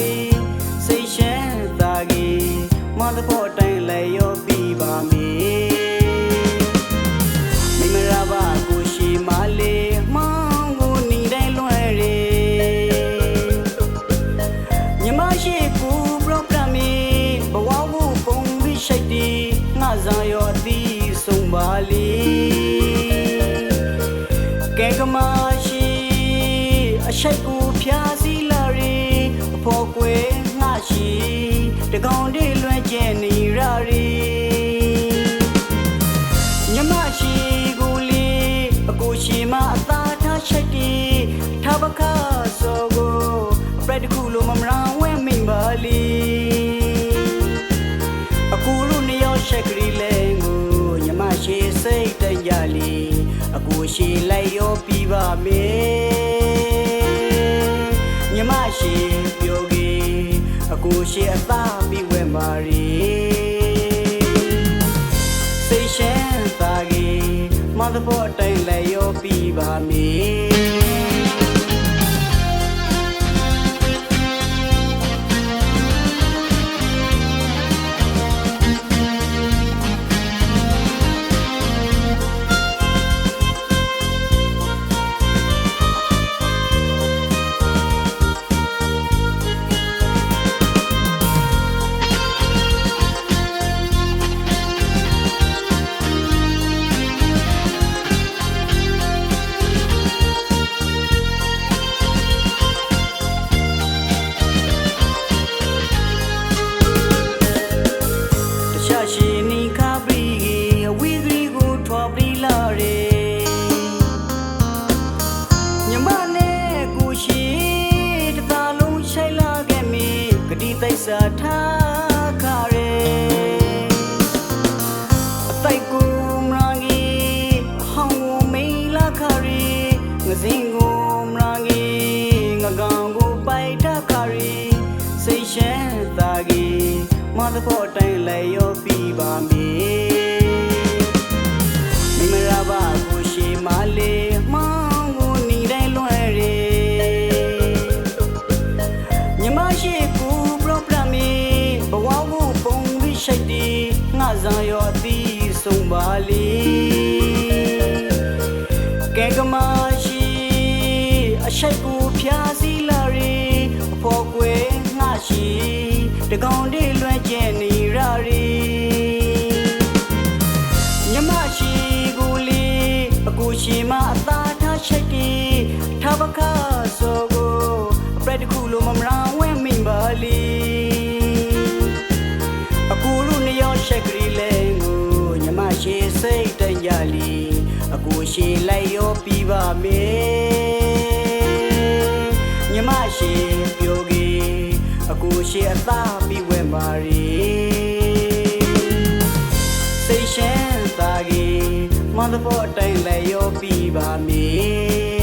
ရီစိတ်ရှမ်းသာကြီးမန္တဖို့တိုင်လည်းရောပြီးပါမည်မိမရာပါကိုရှိမလေးမောင်းကိုနေတိုင်းလွှဲရီမြမရှိကိုပရိုဂရမ်မီဘဝကိုပုံပြီးရှိုက်တီငါဇာရောသီးဆုံးပါလီကဲကမရှိအရှိုက်ကိုဖျား တကောင်တည်းလွှဲကျင်နေရရီညမရှိကိုလေအကိုရှိမအသာထားချိတ်တီထားပခါစောကိုအပရက်တခုလိုမမရာဝဲမိန်ပါလီအကူရုနှစ်ယောက်ရှက်ကလေးလဲကိုညမရှိစိတ်တကြလီအကိုရှိလိုက်ရောပြီးပါမေညမရှိပြောကြီး အကိုရှိအသာပြီးဝဲမာရီစိတ်ရှမ်းသာကြီးမသဘောတိုင်လည်းရောပြီးပါမ မသဖို့တိုင်းလည်းရောပြီးပါမည်မိမရပါကိုရှိမလေးမောင်ကိုနေတိုင်းလွှဲရညမရှိကူပရိုဂရမ်မီဘဝကိုပုံပြီးရှိတ်တီငါစားရောအသီးဆုံးပါလီ အကူရှိမအသာထားချိတ်တီထားပခါစောကိုအပရက်တခုလိုမမရာဝဲမိန်ပါလီအကူလူနှစ်ယောက်ရှက်ကလေးလဲကိုညမရှိစိတ်တကြလီအကူရှိလိုက်ရောပြီးပါမေ စိတ်ရှမ်းသာကြီးမန္တဖို့တိုင်းလဲရောပြီးပါမေ